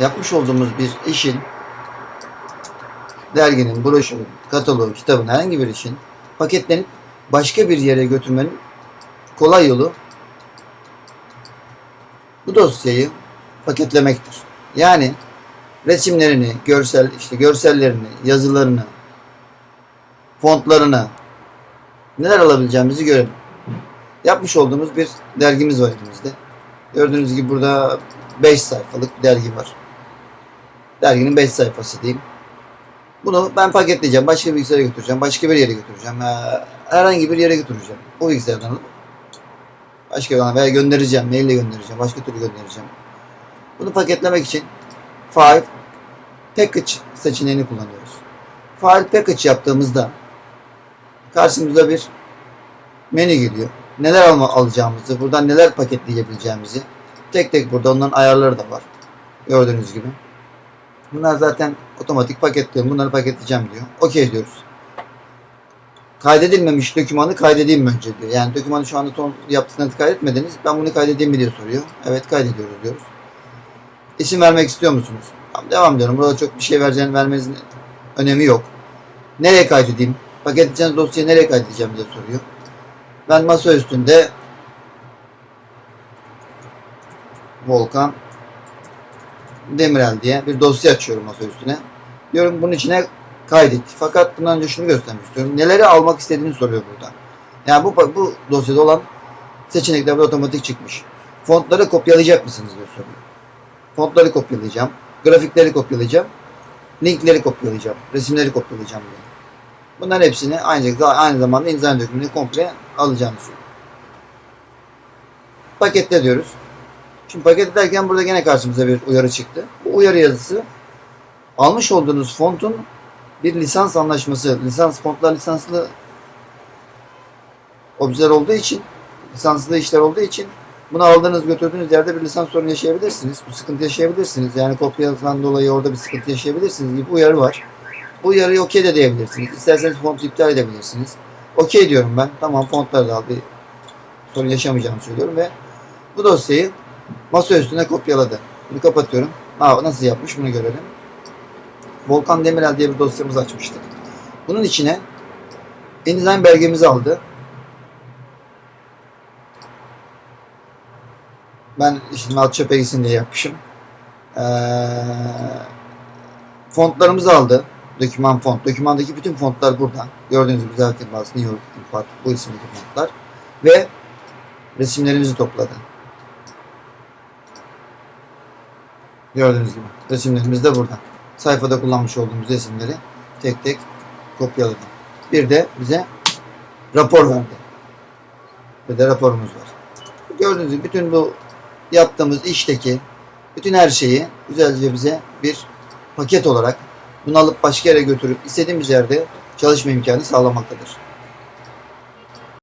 yapmış olduğumuz bir işin derginin, broşürün, kataloğu, kitabın herhangi bir işin paketlenip başka bir yere götürmenin kolay yolu bu dosyayı paketlemektir. Yani resimlerini, görsel işte görsellerini, yazılarını, fontlarını neler alabileceğimizi görelim. Yapmış olduğumuz bir dergimiz var elimizde. Gördüğünüz gibi burada 5 sayfalık bir dergi var. Derginin 5 sayfası diyeyim. Bunu ben paketleyeceğim. Başka bir bilgisayara götüreceğim. Başka bir yere götüreceğim. Herhangi bir yere götüreceğim. Bu bilgisayardan başka bir veya göndereceğim. Maille göndereceğim. Başka türlü göndereceğim. Bunu paketlemek için file package seçeneğini kullanıyoruz. File package yaptığımızda karşımıza bir menü geliyor. Neler alma, alacağımızı, buradan neler paketleyebileceğimizi tek tek burada onların ayarları da var. Gördüğünüz gibi. Bunlar zaten otomatik paketliyorum. Bunları paketleyeceğim diyor. Okey diyoruz. Kaydedilmemiş dokümanı kaydedeyim önce diyor. Yani dokümanı şu anda ton yaptığınızı kaydetmediniz. Ben bunu kaydedeyim mi diye soruyor. Evet kaydediyoruz diyoruz. İsim vermek istiyor musunuz? Tamam, devam diyorum. Burada çok bir şey vereceğini vermenizin önemi yok. Nereye kaydedeyim? Paketleyeceğiniz dosyayı nereye kaydedeceğim diye soruyor. Ben masa üstünde Volkan Demirel diye bir dosya açıyorum masa üstüne. Diyorum bunun içine kaydet. Fakat bundan önce şunu göstermek istiyorum. Neleri almak istediğini soruyor burada. Yani bu, bu dosyada olan seçenekler otomatik çıkmış. Fontları kopyalayacak mısınız diye soruyor. Fontları kopyalayacağım. Grafikleri kopyalayacağım. Linkleri kopyalayacağım. Resimleri kopyalayacağım diyor. Bunların hepsini aynı, aynı zamanda InDesign dokümanını komple alacağını söylüyor. Paketle diyoruz. Şimdi paketlerken burada gene karşımıza bir uyarı çıktı. Bu uyarı yazısı almış olduğunuz fontun bir lisans anlaşması, lisans fontlar lisanslı objeler olduğu için, lisanslı işler olduğu için bunu aldığınız götürdüğünüz yerde bir lisans sorunu yaşayabilirsiniz. Bu sıkıntı yaşayabilirsiniz. Yani kopyadan dolayı orada bir sıkıntı yaşayabilirsiniz gibi uyarı var. Bu uyarıyı okey de diyebilirsiniz. İsterseniz fontu iptal edebilirsiniz. Okey diyorum ben. Tamam fontları da al. Bir sorun yaşamayacağımı söylüyorum ve bu dosyayı masa üstüne kopyaladı. Bunu kapatıyorum. Ha, nasıl yapmış bunu görelim. Volkan Demirel diye bir dosyamızı açmıştık. Bunun içine InDesign belgemizi aldı. Ben işte alt çöpe gitsin diye yapmışım. Ee, fontlarımızı aldı. Doküman font. Dokümandaki bütün fontlar burada. Gördüğünüz gibi zaten New York Import bu isimdeki fontlar. Ve resimlerimizi topladı. Gördüğünüz gibi. Resimlerimiz de burada. Sayfada kullanmış olduğumuz resimleri tek tek kopyaladı. Bir de bize rapor verdi. Bir de raporumuz var. Gördüğünüz gibi bütün bu yaptığımız işteki bütün her şeyi güzelce bize bir paket olarak bunu alıp başka yere götürüp istediğimiz yerde çalışma imkanı sağlamaktadır.